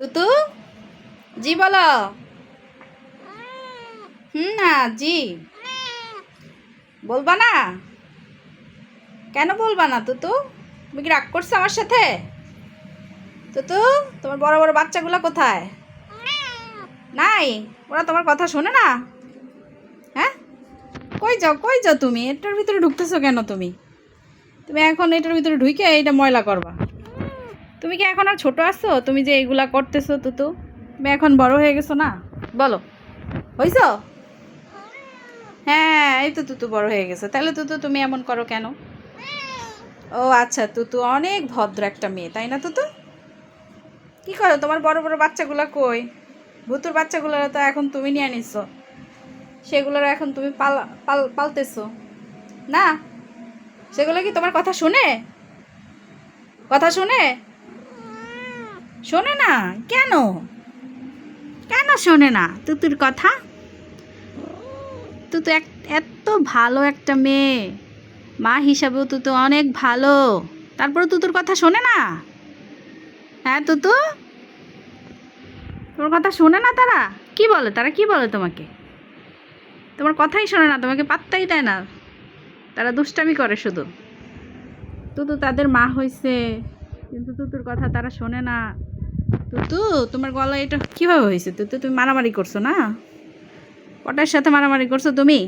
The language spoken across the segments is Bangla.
তুতু? জি বলো। হুম না, জি। বলবা না। কেন বলবা না তুতু? তুমি কি রাগ করছ আমার সাথে? তুতু, তোমার বড় বড় বাচ্চাগুলো কোথায়? নাই, ওরা তোমার কথা শোনে না। হ্যাঁ? কই যাও কই যাও তুমি? এটার ভিতরে ঢুকতেছো কেন তুমি? তুমি এখন এটার ভিতরে ঢুকে এটা ময়লা করবা। তুমি কি এখন আর ছোট আছো? তুমি যে এইগুলা করতেছো, তুতু। তুমি এখন বড় হয়ে গেছো না? বলো। হইছ? হ্যাঁ এই তো তুতু বড় হয়ে গেছে। তাহলে তুতু, তুমি এমন করো কেন? ও আচ্ছা তুতু অনেক ভদ্র একটা মেয়ে, তাই না তুতু? কি করো, তোমার বড় বড় বাচ্চাগুলা কই? ভুতুর বাচ্চাগুলো তো এখন তুমি নিয়ে নিছো। সেগুলোর এখন তুমি পাল পাল, পালতেছো। না? সেগুলো কি তোমার কথা শুনে? কথা শুনে? শোনে না, কেন? কেন শোনে না, তুতুর কথা? তুতু এক, এত ভালো একটা মেয়ে। মা হিসাবেও তুতু অনেক ভালো। তারপরে তুতুর কথা শোনে না? হ্যাঁ তুতু? তোমার কথা শোনে না তারা? কি বলে? তারা কি বলে তোমাকে? তোমার কথাই শোনে না, তোমাকে পাত্তাই দেয় না। তারা দুষ্টামি করে শুধু। তুতু তাদের মা হয়েছে কিন্তু তুতুর কথা তারা শোনে না। তুতু, তোমার গলা এটা কীভাবে হয়েছে? তুতু, তুমি মারামারি করছ না? কটার সাথে মারামারি করছ তুমি?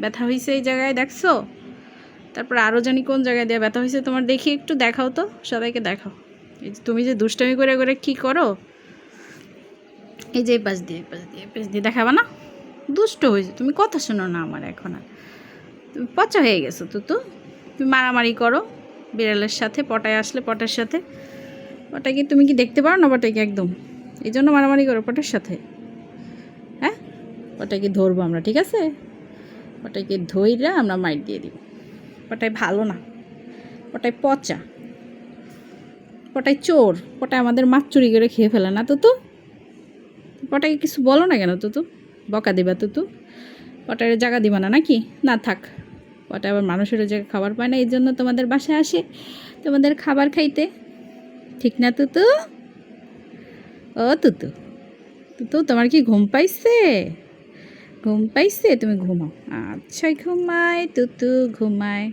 ব্যথা হয়েছে এই জায়গায়, দেখছ? তারপর আরও জানি কোন জায়গায় দিয়ে ব্যথা হয়েছে তোমার দেখি একটু দেখাও তো, সবাইকে দেখাও। এই যে তুমি যে দুষ্টামি করে করে কি করো? এই যে এই পাশ দিয়ে পাশ দিয়ে পাশ দিয়ে দেখাবা না? দুষ্ট হয়েছে তুমি কথা শোনো না আমার এখন আর। তুমি পচা হয়ে গেছো তো তো তুমি মারামারি করো, বিড়ালের সাথে, পটায় আসলে পটার সাথে। পটাকে তুমি কি দেখতে পারো না পটাকে একদম? এই জন্য মারামারি করো পটার সাথে। হ্যাঁ? পটাকে ধরবো আমরা, ঠিক আছে? পটাকে ধইরা আমরা মাইট দিয়ে দিব। পটাই ভালো না। পটাই পচা। পটাই চোর। পটায় আমাদের মাছ চুরি করে খেয়ে ফেলে না তো তো পটাকে কিছু বলো না কেন তো তো বকা দিবা তো তো পটারে জায়গা দিবা না, নাকি? না, থাক। পটা আবার মানুষেরও জায়গা খাবার পায় না, এই জন্য তোমাদের বাসায় আসে। তোমাদের খাবার খাইতে ঠিক না, তুতু? ও, তুতু। তুতু, তোমার কি ঘুম পাইছে? ঘুম পাইছে? তুমি ঘুমাও। আচ্ছা ঘুমায় তুতু ঘুমায়